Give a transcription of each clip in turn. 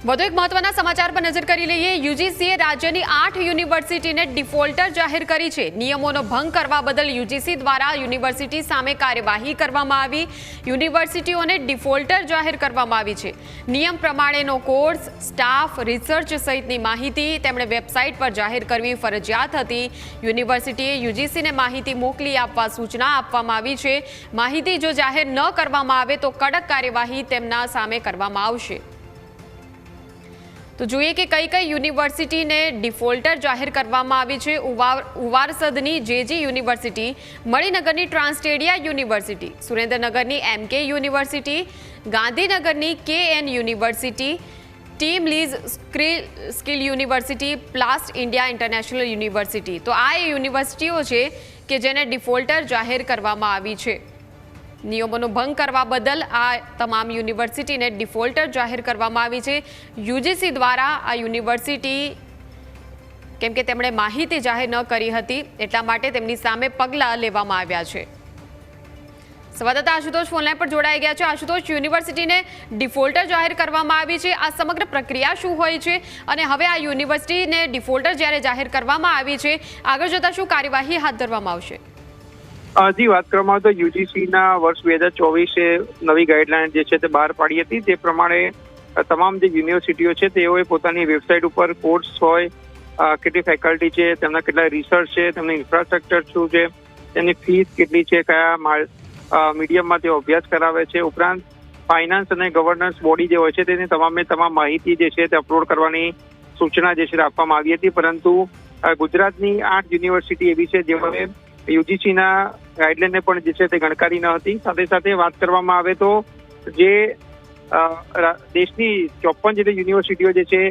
વધુ એક મહત્વના સમાચાર પર નજર કરી લઈએ. યુજીસીએ રાજ્યની આઠ યુનિવર્સિટીને ડિફોલ્ટર જાહેર કરી છે. નિયમોનો ભંગ કરવા બદલ યુજીસી દ્વારા યુનિવર્સિટી સામે કાર્યવાહી કરવામાં આવી. યુનિવર્સિટીઓને ડિફોલ્ટર જાહેર કરવામાં આવી છે. નિયમ પ્રમાણેનો કોર્સ, સ્ટાફ, રિસર્ચ સહિતની માહિતી તેમણે વેબસાઇટ પર જાહેર કરવી ફરજિયાત હતી. યુનિવર્સિટીએ યુજીસીને માહિતી મોકલી આપવા સૂચના આપવામાં આવી છે. માહિતી જો જાહેર ન કરવામાં આવે તો કડક કાર્યવાહી તેમના સામે કરવામાં આવશે. તો જોઈએ કે કઈ કઈ યુનિવર્સિટીને ડિફોલ્ટર જાહેર કરવામાં આવી છે. ઉવા- ઉવારસદની જેજી યુનિવર્સિટી, મણિનગરની ટ્રાન્સટેડિયા યુનિવર્સિટી, સુરેન્દ્રનગરની એમકે યુનિવર્સિટી, ગાંધીનગરની K N university team lease skill university, Plast India international university. તો આ એ યુનિવર્સિટીઓ છે કે જેને ડિફોલ્ટર જાહેર કરવામાં આવી છે. નિયમોનો ભંગ કરવા બદલ આ તમામ યુનિવર્સિટીને ડિફોલ્ટર જાહેર કરવામાં આવી છે. યુજીસી દ્વારા આ યુનિવર્સિટી, કેમ કે તેમણે માહિતી જાહેર ન કરી હતી, એટલા માટે તેમની સામે પગલાં લેવામાં આવ્યા છે. સંવાદદાતા આશુતોષ ફોનલાઈન પર જોડાઈ ગયા છે. આશુતોષ, યુનિવર્સિટીને ડિફોલ્ટર જાહેર કરવામાં આવી છે. આ સમગ્ર પ્રક્રિયા શું હોય છે? અને હવે આ યુનિવર્સિટીને ડિફોલ્ટર જ્યારે જાહેર કરવામાં આવી છે, આગળ જતા શું કાર્યવાહી હાથ ધરવામાં આવશે? હજી વાત કરવામાં તો યુજીસીના વર્ષ બે હજાર ચોવીસે નવી ગાઈડલાઈન જે છે તે બહાર પાડી હતી. તે પ્રમાણે તમામ જે યુનિવર્સિટીઓ છે તેઓએ પોતાની વેબસાઇટ ઉપર કોર્સ હોય કેટલી ફેકલ્ટી છે, તેમના કેટલા રિસર્ચ છે, તેમનું ઇન્ફ્રાસ્ટ્રક્ચર શું છે, તેમની ફીસ કેટલી છે, કયા મીડિયમમાં તેઓ અભ્યાસ કરાવે છે, ઉપરાંત ફાઇનાન્સ અને ગવર્નન્સ બોડી જે હોય છે તેની તમામે તમામ માહિતી જે છે તે અપલોડ કરવાની સૂચના જે છે આપવામાં આવી હતી. પરંતુ ગુજરાતની આઠ યુનિવર્સિટી એવી છે જેઓએ યુજીસીના ગાઈડલાઈનને પણ જે છે તે ગણકારી ન હતી. સાથે સાથે વાત કરવામાં આવે તો જે દેશની ચોપન જેટલી યુનિવર્સિટીઓ જે છે,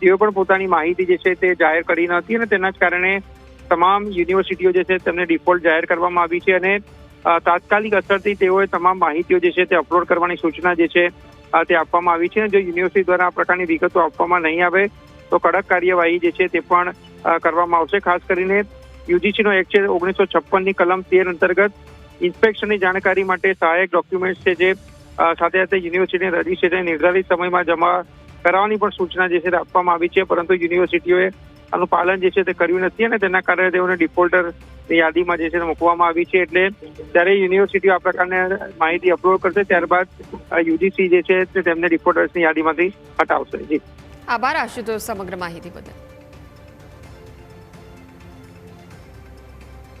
તેઓ પણ પોતાની માહિતી જે છે તે જાહેર કરી ન હતી અને તેના જ કારણે તમામ યુનિવર્સિટીઓ જે છે તેમને ડિફોલ્ટ જાહેર કરવામાં આવી છે અને તાત્કાલિક અસરથી તેઓએ તમામ માહિતીઓ જે છે તે અપલોડ કરવાની સૂચના જે છે તે આપવામાં આવી છે જો યુનિવર્સિટી દ્વારા આ પ્રકારની વિગતો આપવામાં નહીં આવે તો કડક કાર્યવાહી જે છે તે પણ કરવામાં આવશે, ખાસ કરીને યુજીસીનો એક્ટ છે ઓગણીસો છપ્પનની કલમ તેર અંતર્ગત ઇન્સ્પેક્શનની જાણકારી માટે સહાયક ડોક્યુમેન્ટ છે જે સાથે સાથે યુનિવર્સિટીને રજીસ્ટ્રેશન નિર્ધારિત સમયમાં જમા કરાવવાની પણ સૂચના જે છે આપવામાં આવી છે, પરંતુ યુનિવર્સિટીઓએ આનું પાલન જે છે તે કર્યું નથી અને તેના કારણે તેઓને ડિફોલ્ટર યાદીમાં જે છે મૂકવામાં આવી છે. એટલે જ્યારે યુનિવર્સિટીઓ આ પ્રકારની માહિતી અપલોડ કરશે, ત્યારબાદ યુજીસી જે છે તેમને ડિફોલ્ટર્સની યાદીમાંથી હટાવશે. જી. આભાર, આશુતોષ સમગ્ર માહિતી બદલ.